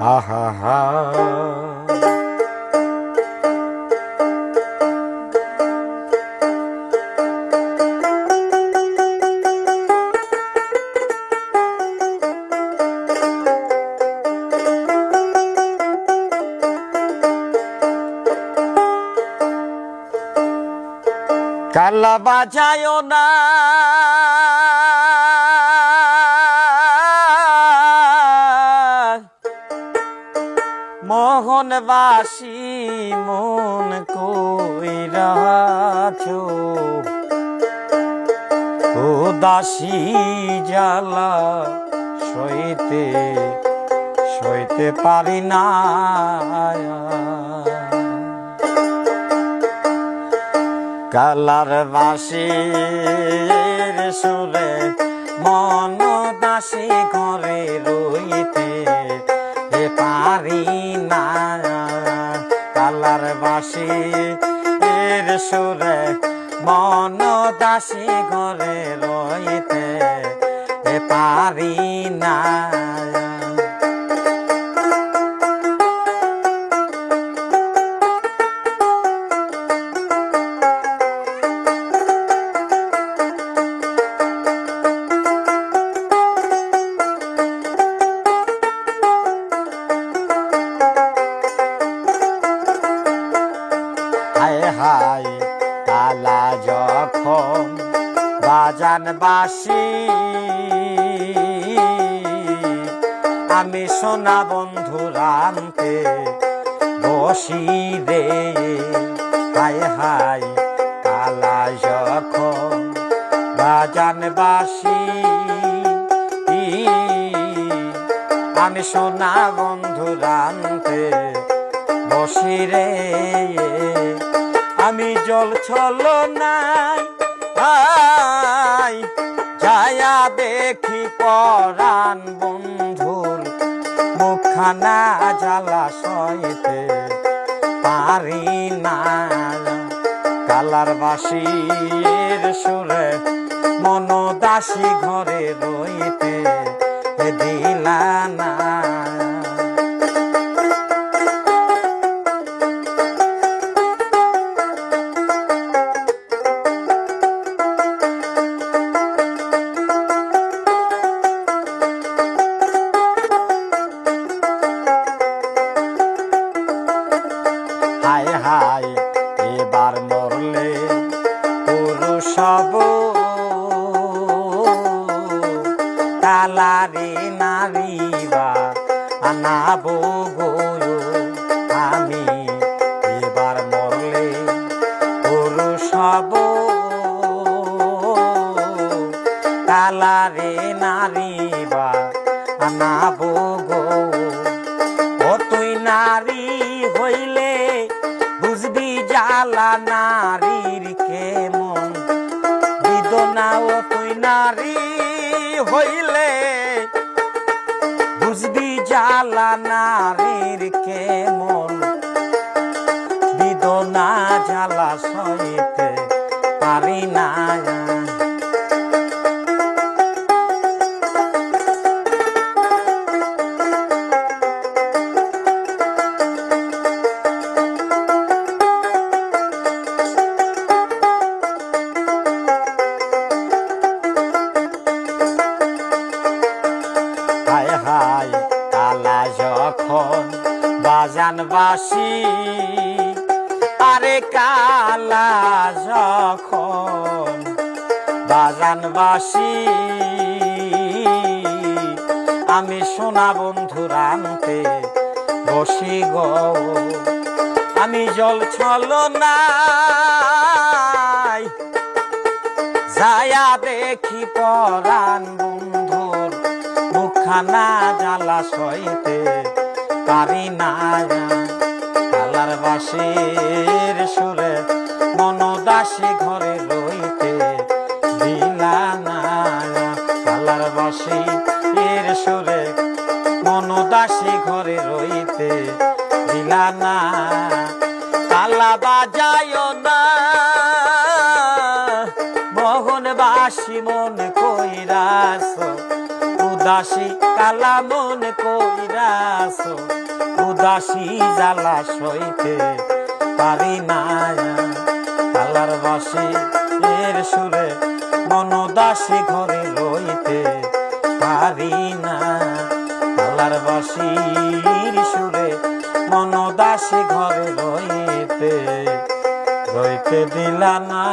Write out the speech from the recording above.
আহা হা কালা বাজায় না। মোহনবাসী মন কইরাছ ও দাসী জ্বালা সইতে সইতে পারি না। কালার বাসির সুরে মন দাসী ঘরে রইতে। পারি না। কালার বাসি এর সুরে মন দাসী ঘরে রইতে পারি না। বাজান বাসি আমি সোনা বন্ধু রামতে বসি রে হায় হায় কালা যখন বাজান বাসি আমি সোনা বন্ধু রামতে বসি রে। আমি জল ছল নাই দেখি পরাণ বন্ধুর জ্বালা সইতে পারি না। কালার বাসির সুরে মনদাসী ঘরে রইতে দিলা না। হব কালারে নারীবা আনাবো গো আমি। এবার মরলে পুরুষ হব কালারে নারীবা আনাবো গো ও তুই নারী হইলে বুঝবি জ্বালা নারীর নারী হইলে বুঝবি জ্বালা নারীর কেমন বাজান বাসি আরে কালা যখন বাজান বাসি আমি সোনা বন্ধু রামতে বসি গো। আমি জল ছল নাই, যায়া দেখি পরাণ বন্ধুর মুখানা জ্বালা সইতে পারি না কালার বাসির সুরে মনদাসী ঘরে রইতে দিলা না কালার বাসি এর সুরে মনদাসী ঘরে রইতে দিলা না। কালা বাজায় না। মোহনবাসী মন কইরাস উদাসী জ্বালা মন কইরাস উদাসী জ্বালা সইতে পারি না। কালার বাসি এর সুরে মনদাসী ঘরে রইতে পারি না। কালার বাসির সুরে মনদাসী ঘরে রইতে রইতে দিলা না।